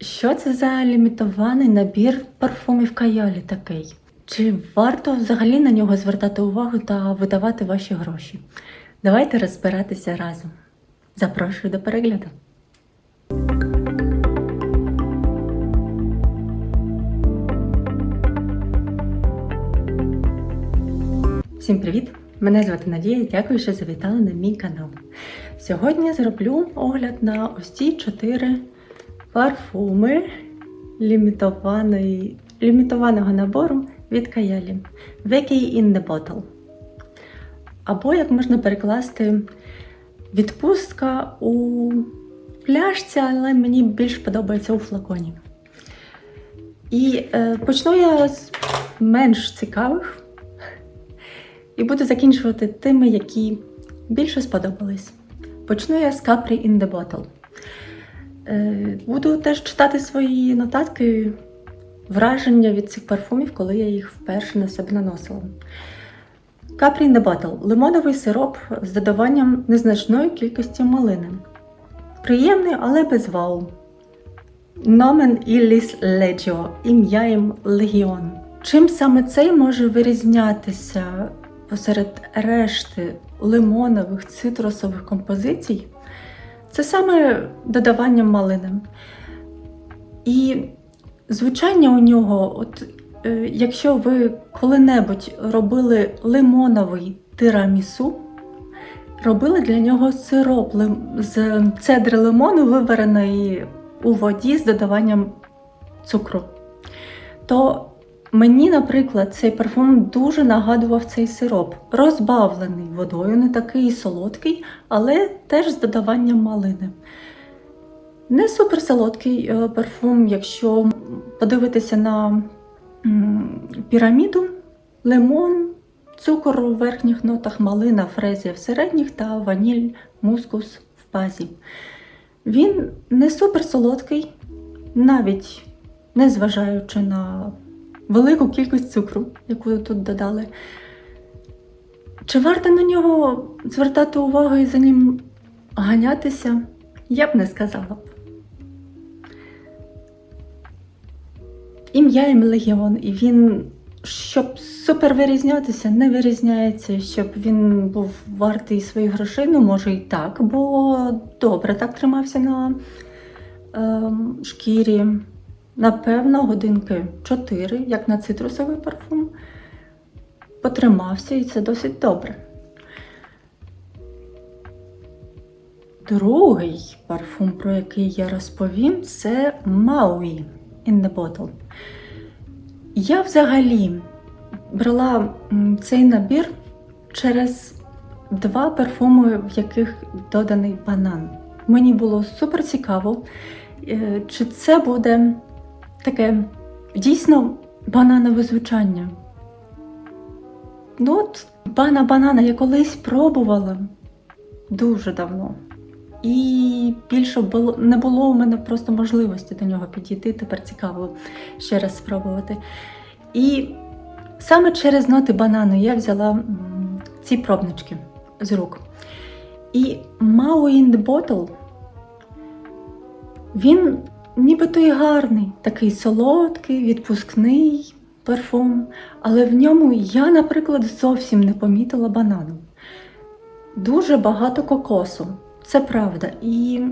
Що це за лімітований набір парфумів Кайолі такий? Чи варто взагалі на нього звертати увагу та видавати ваші гроші? Давайте розбиратися разом. Запрошую до перегляду. Всім привіт! Мене звати Надія. Дякую, що завітали на мій канал. Сьогодні зроблю огляд на ось ці чотири парфуми лімітованої, лімітованого набору від Каялі Vacay in the Bottle. Або, як можна перекласти, відпустка у пляшці, але мені більш подобається у флаконі. І е, почну я з менш цікавих і буду закінчувати тими, які більше сподобались. Почну я з Capri in the Bottle. Е, Буду теж читати свої нотатки, враження від цих парфумів, коли я їх вперше на себе наносила. The Bottle лимоновий сироп з додаванням незначної кількості малини. Приємний, але без вау. Nomen illis legio, ім'яєм Легіон. Чим саме цей може вирізнятися посеред решти лимонових цитрусових композицій? Це саме додавання малини. І звучання у нього, от е, якщо ви коли-небудь робили лимоновий тирамісу, робили для нього сироп з цедри лимону, вивареної у воді з додаванням цукру, то мені, наприклад, цей парфум дуже нагадував цей сироп, розбавлений водою, не такий солодкий, але теж з додаванням малини. Не суперсолодкий е, парфум, якщо подивитися на піраміду, лимон, цукор у верхніх нотах, малина, фрезія в середніх та ваніль, мускус в базі. Він не суперсолодкий, навіть не зважаючи на велику кількість цукру, яку тут додали. Чи варто на нього звертати увагу і за ним ганятися? Я б не сказала. Ім'я їм Легіон, і він, щоб супер вирізнятися, не вирізняється, щоб він був вартий своїх грошей, ну може і так, бо добре так тримався на ем, шкірі. Напевно, годинки 4, як на цитрусовий парфум, потримався, і це досить добре. Другий парфум, про який я розповім, це Maui in the Bottle. Я взагалі брала цей набір через два парфуми, в яких доданий банан. Мені було супер цікаво, е, чи це буде таке дійсно бананове звучання. Ну от бана банана я колись пробувала дуже давно. І більше було, не було у мене просто можливості до нього підійти. Тепер цікаво ще раз спробувати. І саме через ноти банану я взяла ці пробнички з рук. І Mao in the Bottle, він нібито і гарний, такий солодкий, відпускний парфум, але в ньому я, наприклад, зовсім не помітила банану. Дуже багато кокосу, це правда. І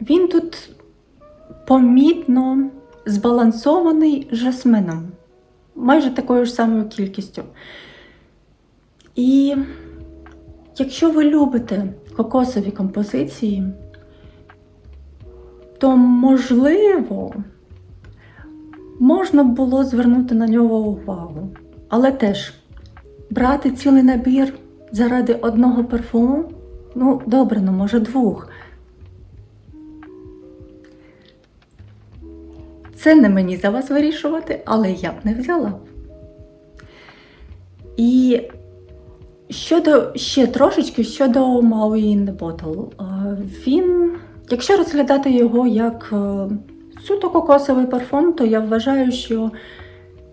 він тут помітно збалансований жасмином, майже такою ж самою кількістю. І якщо ви любите кокосові композиції, то можливо можна було звернути на нього увагу. Але теж брати цілий набір заради одного парфуму, ну добре, ну може двох. Це не мені за вас вирішувати, але я б не взяла. І щодо ще трошечки щодо the Bottle. Е, Він, якщо розглядати його як е, суто кокосовий парфум, то я вважаю, що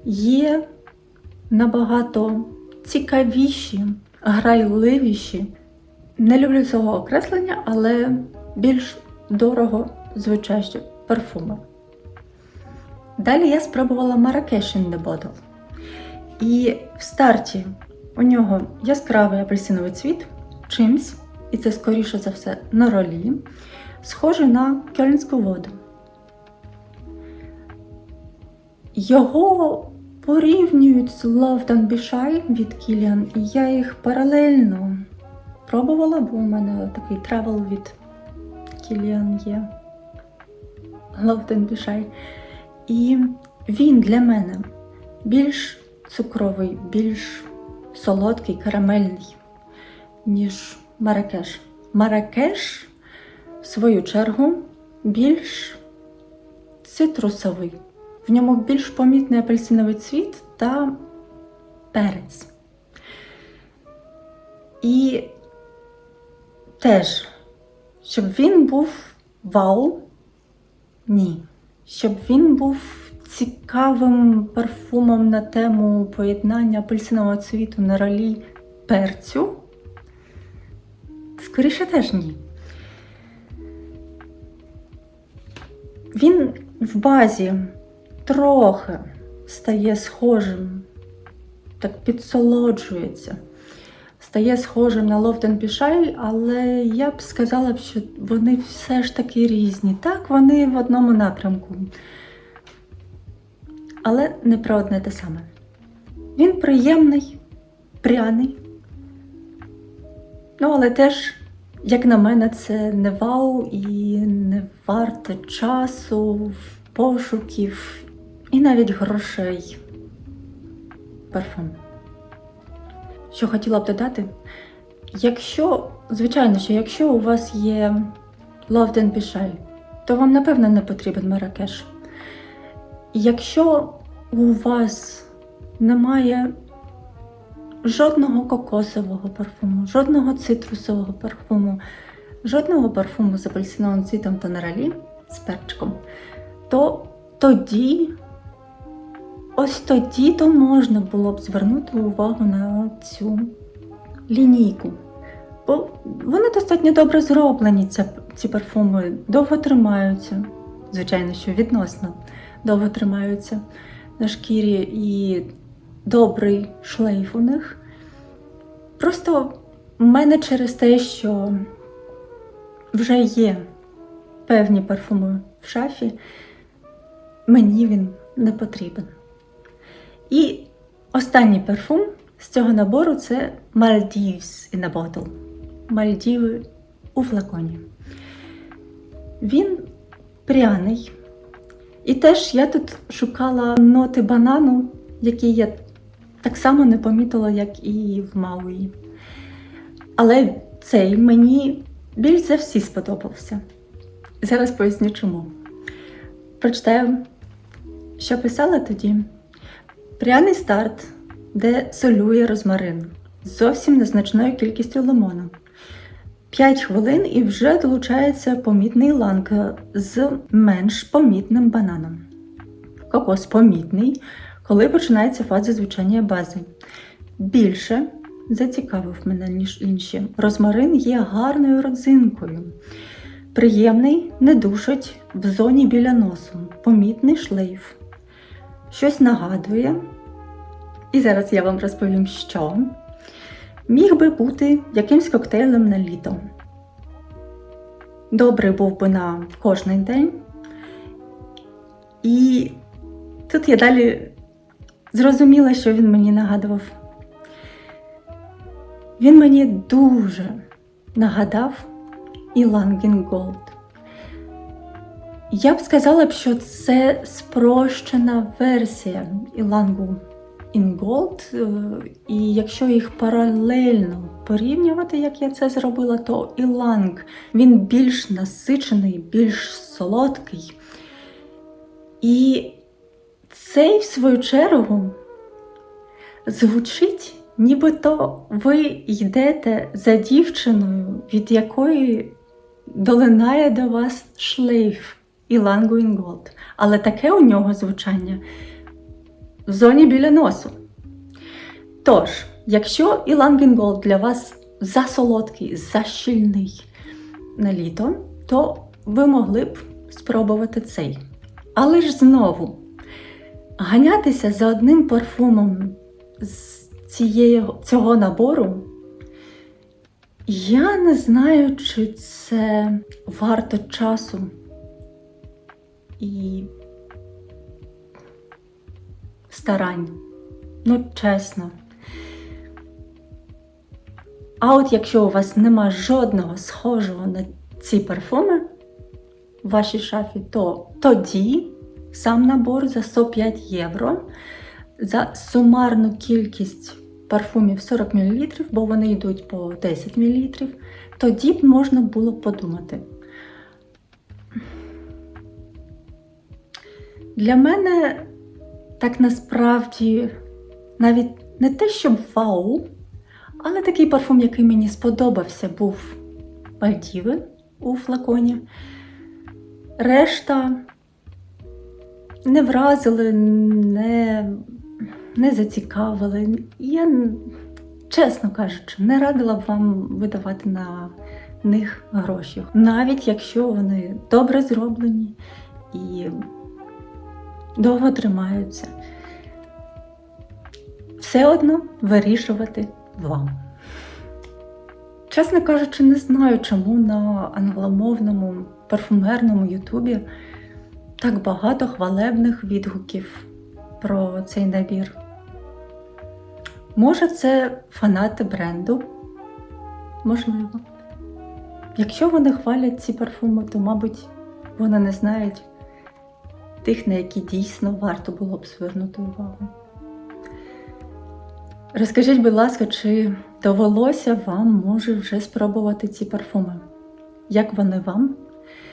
є набагато цікавіші, грайливіші. Не люблю цього окреслення, але більш дорого звучащі парфуми. Далі я спробувала Marrakesh in the Bottle. І в старті у нього яскравий апельсиновий цвіт, чимсь, і це скоріше за все на ролі, схожий на кельнську воду. Його порівнюють з Be Shy від Kilian, і я їх паралельно пробувала, бо у мене такий тревел від Kilian є. Be Shy. І він для мене більш цукровий, більш солодкий, карамельний, ніж Маракеш. Маракеш, в свою чергу, більш цитрусовий. В ньому більш помітний апельсиновий цвіт та перець. І теж, щоб він був вау, ні. Щоб він був цікавим парфумом на тему поєднання апельсинового цвіту на ролі перцю. Скоріше теж ні. Він в базі трохи стає схожим, так підсолоджується, стає схожим на Lofton Pishai, але я б сказала що вони все ж таки різні. Так, вони в одному напрямку. Але не про одне те саме. Він приємний, пряний. Ну, але теж, як на мене, це не вау і не варте часу, пошуків і навіть грошей. Парфум. Що хотіла б додати? Якщо, звичайно, що якщо у вас є Love and Pishai, то вам, напевно, не потрібен Маракеш. Якщо у вас немає жодного кокосового парфуму, жодного цитрусового парфуму, жодного парфуму з апельсиновим цвітом та наралі з перчиком, то тоді, ось тоді то можна було б звернути увагу на цю лінійку. Бо вони достатньо добре зроблені, ці, парфуми, довго тримаються. Звичайно, що відносно довго тримаються на шкірі і добрий шлейф у них. Просто в мене через те, що вже є певні парфуми в шафі, мені він не потрібен. І останній парфум з цього набору це Maldives in a Bottle. Мальдіви у флаконі. Він пряний. І теж я тут шукала ноти банану, які я так само не помітила, як і в Мауї. Але цей мені більш за всі сподобався. Зараз поясню чому. Прочитаю, що писала тоді. Пряний старт, де солює розмарин з зовсім незначною кількістю лимону. 5 хвилин і вже долучається помітний ланг з менш помітним бананом. Кокос помітний, коли починається фаза звучання бази. Більше зацікавив мене, ніж інші. Розмарин є гарною родзинкою. Приємний, не душить в зоні біля носу, помітний шлейф. Щось нагадує. І зараз я вам розповім, що міг би бути якимсь коктейлем на літо. Добрий був би на кожний день. І тут я далі зрозуміла, що він мені нагадував. Він мені дуже нагадав Ілангін Голд. Я б сказала що це спрощена версія Ілангу Gold, е, і якщо їх паралельно порівнювати, як я це зробила, то Іланг він більш насичений, більш солодкий. І цей, в свою чергу, звучить, нібито ви йдете за дівчиною, від якої долинає до вас шлейф Ілангу in Gold. Але таке у нього звучання в зоні біля носу. Тож, якщо Ілангін для вас засолодкий, защільний на літо, то ви могли б спробувати цей. Але ж знову ганятися за одним парфумом з цієї, цього набору. Я не знаю, чи це варто часу і старань. Ну, чесно. А от якщо у вас нема жодного схожого на ці парфуми в вашій шафі, то тоді сам набор за 105 євро за сумарну кількість парфумів 40 мл, бо вони йдуть по 10 мл, тоді б можна було подумати. Для мене так насправді навіть не те, щоб вау, але такий парфум, який мені сподобався, був Мальдіви у флаконі. Решта не вразили, не, не зацікавили. Я, чесно кажучи, не радила б вам видавати на них гроші, навіть якщо вони добре зроблені і довго тримаються. Все одно вирішувати вам. Чесно кажучи, не знаю, чому на англомовному парфумерному Ютубі так багато хвалебних відгуків про цей набір. Може, це фанати бренду? Можливо. Якщо вони хвалять ці парфуми, то, мабуть, вони не знають тих, на які дійсно варто було б звернути увагу. Розкажіть, будь ласка, чи довелося вам може вже спробувати ці парфуми? Як вони вам?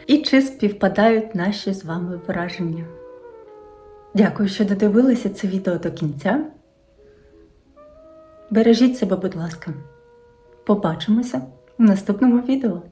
І чи співпадають наші з вами враження? Дякую, що додивилися це відео до кінця. Бережіть себе, будь ласка. Побачимося в наступному відео.